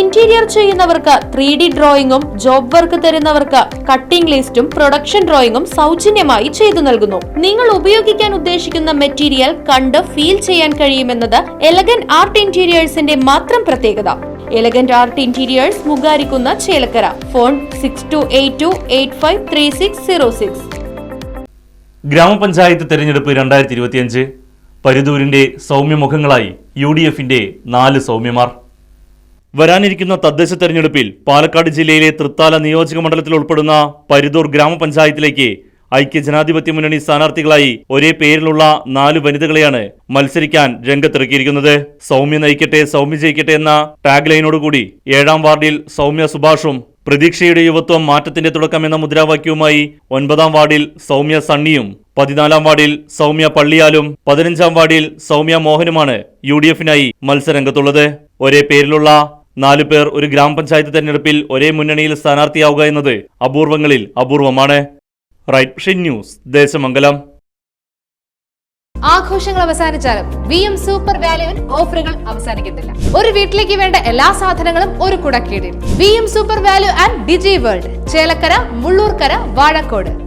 Interior ചെയ്യുന്നവർക്ക് three D ഡ്രോയിങ്ങും job work തരുന്നവർക്ക് കട്ടിംഗ് ലിസ്റ്റും പ്രൊഡക്ഷൻ ഡ്രോയിങ്ങും സൗജന്യമായി ചെയ്തു നൽകുന്നു. നിങ്ങൾ ഉപയോഗിക്കാൻ ഉദ്ദേശിക്കുന്ന മെറ്റീരിയൽ കണ്ട് ഫീൽ ചെയ്യാൻ കഴിയുമെന്നത് എലഗൻ ആർട്ട് ഇന്റീരിയേഴ്സിന്റെ മാത്രം പ്രത്യേകത. Elegant art interiors മുഖാരിക്കുന്ന Chelakkara. Phone six two eight two eight five three six zero six ഗ്രാമപഞ്ചായത്ത് തെരഞ്ഞെടുപ്പ് രണ്ടായിരത്തി ഇരുപത്തിയഞ്ച്. പരിദൂരിന്റെ സൗമ്യമുഖങ്ങളായി യു ഡി എഫിന്റെ നാല് സൗമ്യമാർ. വരാനിരിക്കുന്ന തദ്ദേശ തെരഞ്ഞെടുപ്പിൽ പാലക്കാട് ജില്ലയിലെ തൃത്താല നിയോജക മണ്ഡലത്തിൽ ഉൾപ്പെടുന്ന പരിദൂർ ഗ്രാമപഞ്ചായത്തിലേക്ക് ഐക്യ ജനാധിപത്യ മുന്നണി സ്ഥാനാർത്ഥികളായി ഒരേ പേരിലുള്ള നാല് വനിതകളെയാണ് മത്സരിക്കാൻ രംഗത്തിറക്കിയിരിക്കുന്നത്. സൗമ്യ നയിക്കട്ടെ സൗമ്യ ജയിക്കട്ടെ എന്ന ടാഗ് ലൈനോടുകൂടി ഏഴാം വാർഡിൽ സൗമ്യ സുഭാഷും പ്രതീക്ഷയുടെ യുവത്വം മാറ്റത്തിന്റെ തുടക്കം എന്ന മുദ്രാവാക്യവുമായി ഒൻപതാം വാർഡിൽ സൗമ്യ സണ്ണിയും പതിനാലാം വാർഡിൽ സൗമ്യ പള്ളിയാലും പതിനഞ്ചാം വാർഡിൽ സൗമ്യ മോഹനുമാണ് യു ഡി എഫിനായി ഒരേ പേരിലുള്ള നാലു പേർ ഒരു ഗ്രാമപഞ്ചായത്ത് തെരഞ്ഞെടുപ്പിൽ ഒരേ മുന്നണിയിൽ സ്ഥാനാർത്ഥിയാവുക എന്നത് അപൂർവങ്ങളിൽ അപൂർവമാണ്. റൈറ്റ് ഷിൻ ന്യൂസ് ദേശമംഗലം. ആഘോഷങ്ങൾ അവസാനിച്ചാലും വി എം സൂപ്പർ വാല്യുവിൽ ഓഫറുകൾ അവസാനിക്കുന്നില്ല. ഒരു വീട്ടിലേക്ക് വേണ്ട എല്ലാ സാധനങ്ങളും ഒരു കുടക്കീടിൽ. V M super value and digi world Chelakkara Mullurkara Vazhakkode.